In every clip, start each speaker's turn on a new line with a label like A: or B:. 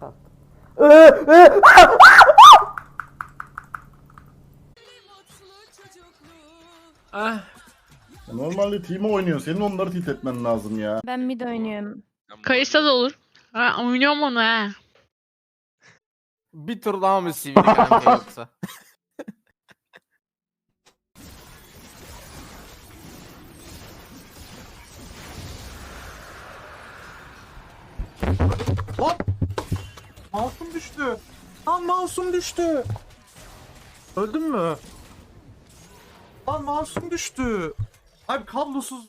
A: Tat.
B: Normalde team oynuyor. Senin onları tilt etmen lazım ya.
C: Ben mid oynuyorum.
D: Kayısa da olur. Ha, oynuyorum onu ha.
E: Bir tur daha mı sivri kanka yoksa?
F: Masum düştü. Lan masum düştü. Öldün mü? Lan masum düştü. Abi kablosuz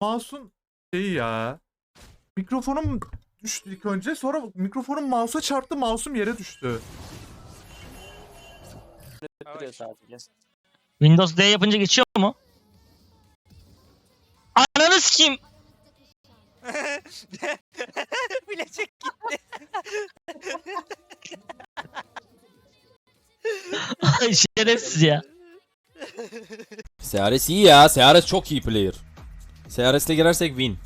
F: masum şey ya. Mikrofonum düştü ilk önce sonra mikrofonum mouse'a çarptı mouse'um yere düştü.
G: Windows D yapınca geçiyor mu? Ananı sikeyim.
H: Bilecek gitti.
G: Ay şerefsiz ya.
I: Seares iyi ya. Seares çok iyi player. Seares'le girersek win.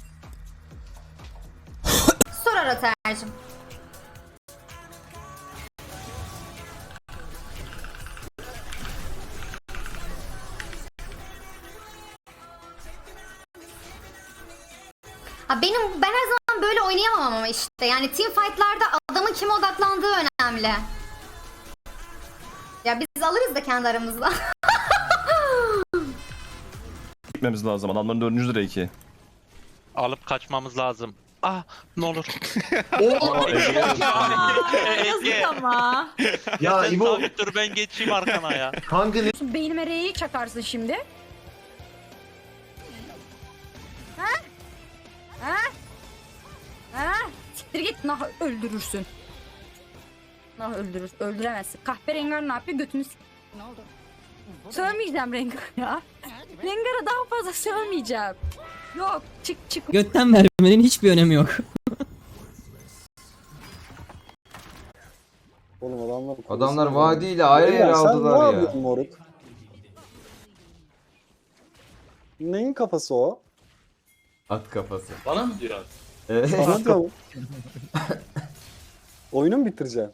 C: Ha benim ben her zaman böyle oynayamam ama işte. Yani team fight'larda adamın kime odaklandığı önemli. Ya biz alırız da kendi aramızda.
J: Gitmemiz lazım. Adamların 4. lira 2.
H: Alıp kaçmamız lazım. Ah ne olur.
C: Yazık ama.
H: ya Sen sabit dur ben geçeyim arkana ya.
C: Beynime R'yi çakarsın şimdi. Ha? Ha? Ha? Siktir git nah öldürürsün. Nah öldürür, öldüremezsin. Kahperengar ne yapıyor? Götünü sik... Ne oldu? Sövmeyeceğim Rengar ya. Rengar'a daha fazla sövmeyeceğim. Yok çık çık.
G: Götten vermenin hiçbir önemi yok.
A: Oğlum adamlar...
I: Adamlar vadiyle ayrı yere aldılar ya.
A: moruk? Neyin kafası o?
I: At kafası.
B: Bana mı diyor?
I: Evet.
A: Sana diyorum. Oyunu mu bitireceğim?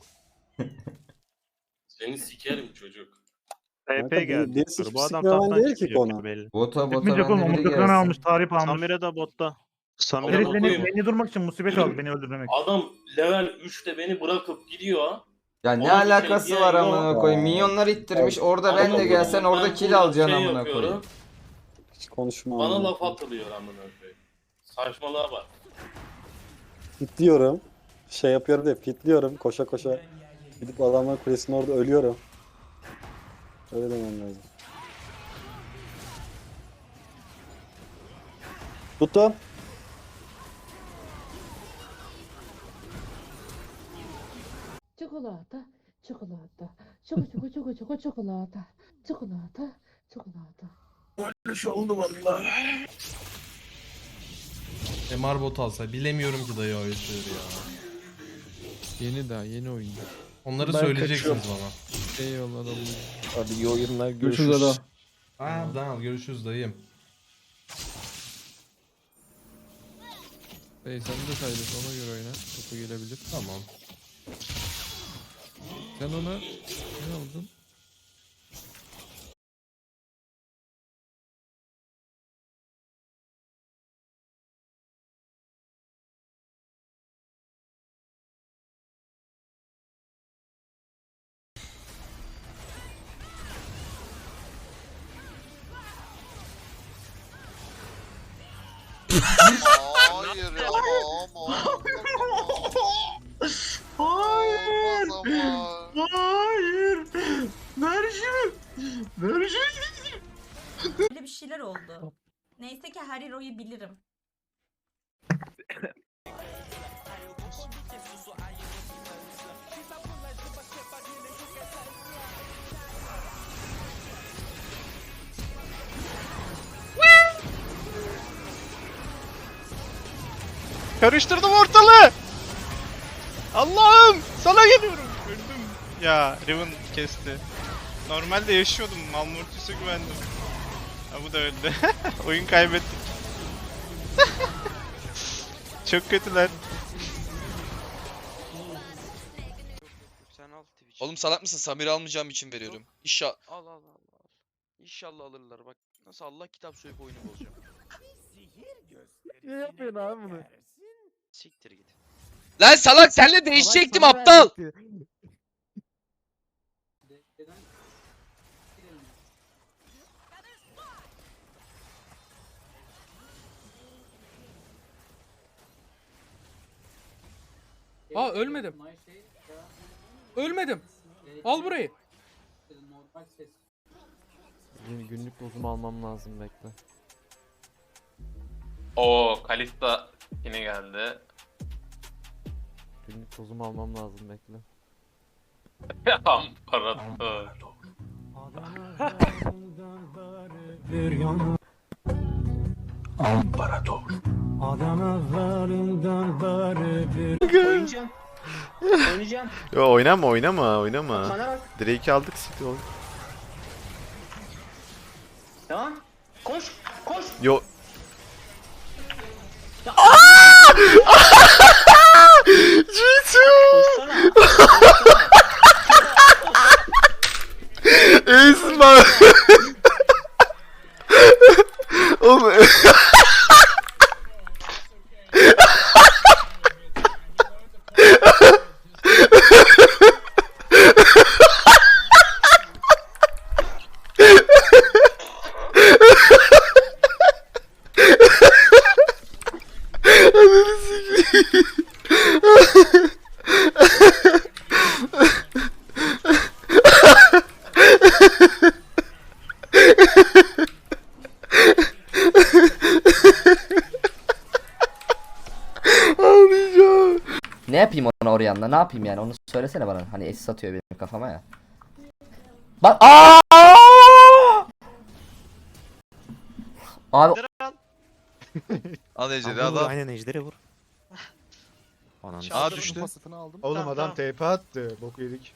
B: Seni sikerim çocuk.
A: Kanka, bir- birisi hiç siklemen değil ki konu.
H: belli.
I: Bota bota ben de biri gelsin.
F: tarif
H: Samire de botta. Samire
B: Herif beni-
F: beni durmak için musibet aldı beni öldürmemek.
B: Adam level 3'te beni bırakıp gidiyor.
I: Ya ne
B: Onun bir
I: alakası
B: şey
I: var
B: diyen
I: amına koyayım. Minyonlar ittirmiş. Orada ben de gelsen
B: bunu-
I: orada
B: ben
I: kill
B: burada
I: alacaksın
B: şey
I: amına
B: yapıyorum,
I: koyayım.
A: Hiç konuşma.
B: Bana laf atılıyor amına koyayım. Saçmalığa bak.
A: Fitliyorum. Şey yapıyorum diye fitliyorum koşa koşa. Gidip adamların kulesinin orada ölüyorum. Öyle demem lazım. Tuttum.
C: Çikolata, çikolata, çoko çoko çoko çoko çikolata, çikolata, çikolata.
F: MR bot alsa bilemiyorum ki dayı o işleri ya.
E: Yeni daha yeni oyunda.
F: Onları söyleyeceksiniz bana.
E: Eyvallah da
H: Hadi iyi oyunlar
E: Görüşürüz adam.
F: Ha tamam görüşürüz dayım.
E: Bey sen de sayılır ona göre oyna. Topu gelebilir.
F: Tamam.
E: Sen ona ne aldın?
K: Hayır ya ama Hayır.
F: Hayır. Nerjim. Nerjim.
C: Böyle bir şeyler oldu. Neyse ki her hero'yu bilirim.
H: Karıştırdım ortalığı. Allah'ım sana geliyorum. Öldüm. Ya Riven kesti. Normalde yaşıyordum. Malmortis'e güvendim. Ha bu da öldü. Oyun kaybettik. Çok kötüler.
L: al Twitch.
M: Oğlum salak mısın? Samir almayacağım için veriyorum. İnşallah.
L: Al al al al. İnşallah alırlar bak. Nasıl Allah kitap soyup oyunu bozacağım.
N: Ne yapıyorsun abi bunu?
L: Siktir git.
M: Lan salak senle değişecektim aptal.
O: Aa ölmedim. Ölmedim. Al burayı.
N: Günlük dozumu almam lazım bekle.
K: Oo Kalista yine geldi.
N: Günlük dozumu almam lazım bekle.
K: Amparator.
D: Yo oynama oynama oynama. Drake'i aldık siktir oğlum.
I: Tamam. Koş. Koş.
D: Yo. Esma.
I: Ne yapayım ona oraya Ne yapayım yani? Onu söylesene bana. Hani esis atıyor benim kafama ya. Bak aa! Abi
M: Al Ejder'i al al.
O: Aynen ejderi vur.
M: Aa düştü.
D: Oğlum adam TP attı. Bok yedik.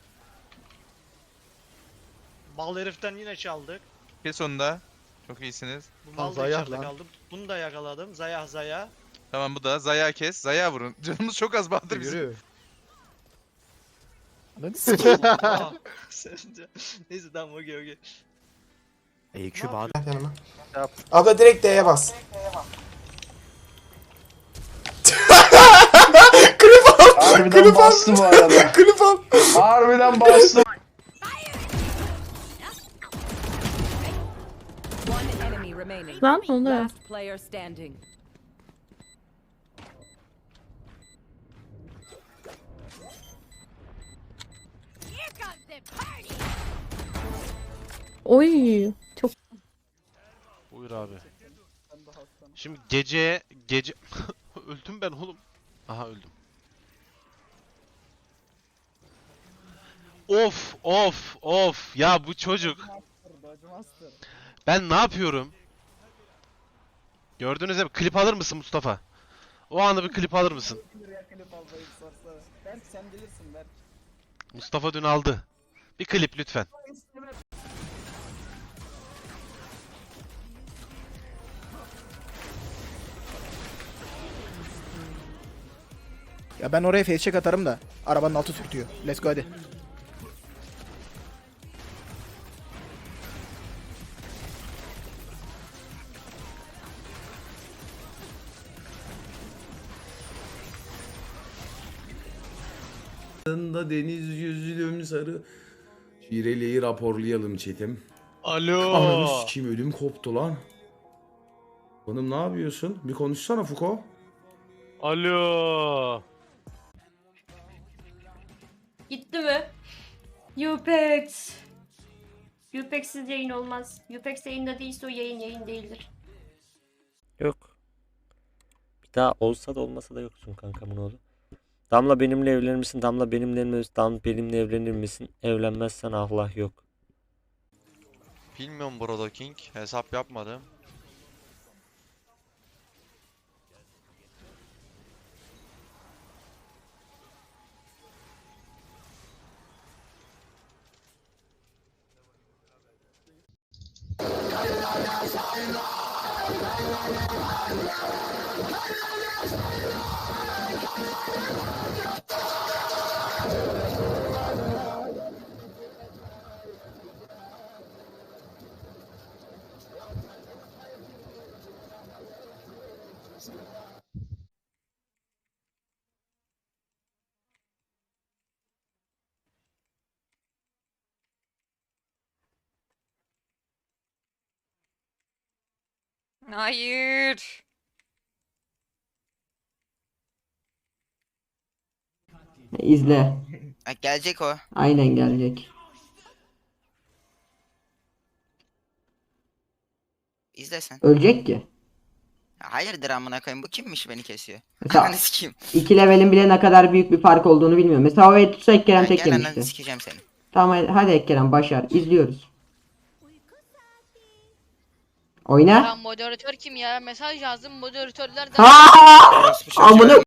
L: Mal heriften yine çaldık.
D: Kes onu da. Çok iyisiniz.
L: Bu mal da içeride kaldı. Bunu da yakaladım. Zayah zayah.
D: Tamam bu da. Zaya kes. Zaya vurun. Canımız çok az Bahadır bizim. Yürü.
L: Aa, Neyse tamam okey okey.
O: EQ bağlı.
N: Abla direkt D'ye bas.
M: Harbiden bastı bu arada.
N: Klip al.
M: Harbiden bastı.
P: Lan ne oluyor?
Q: Player standing.
P: Oy.
D: Buyur abi. Şimdi gece gece öldüm ben oğlum. Aha öldüm. Of of of ya bu çocuk. Ben ne yapıyorum? Gördüğünüz gibi klip alır mısın Mustafa? O anda bir klip alır mısın? Mustafa dün aldı. Bir klip lütfen.
N: Ya ben oraya face check atarım da arabanın altı sürtüyor. Let's go hadi.
M: Da deniz yüzlüm sarı. Şireli'yi raporlayalım çetim.
D: Alo.
M: Ananı sikeyim ödüm koptu lan. Hanım ne yapıyorsun? Bir konuşsana Fuko.
D: Alo.
P: Gitti mi? Upex. Upex'siz yayın olmaz. Upex yayında değilse o yayın yayın değildir.
O: Yok. Bir daha olsa da olmasa da yoksun kankamın oğlu. Damla benimle evlenir misin? Damla benimle evlenir misin? Damla benimle evlenir misin? Evlenmezsen Allah yok.
L: Bilmiyorum Brodo King. Hesap yapmadım.
R: I'm Hayır.
S: İzle.
T: Gelecek o.
S: Aynen gelecek.
T: İzle sen.
S: Ölecek ki.
T: Hayırdır amına koyayım bu kimmiş beni kesiyor.
S: Mesela
T: Ananı sikeyim.
S: iki levelin bile ne kadar büyük bir fark olduğunu bilmiyorum. Mesela o tutsa Ekkerem
T: Ya
S: tek
T: Gel
S: yemişti.
T: ananı sikeceğim seni.
S: Tamam hadi, hadi Ekkerem başar. İzliyoruz. Oyna.
R: moderatör kim ya? Mesaj yazdım moderatörler
S: Amına
T: ölmüş.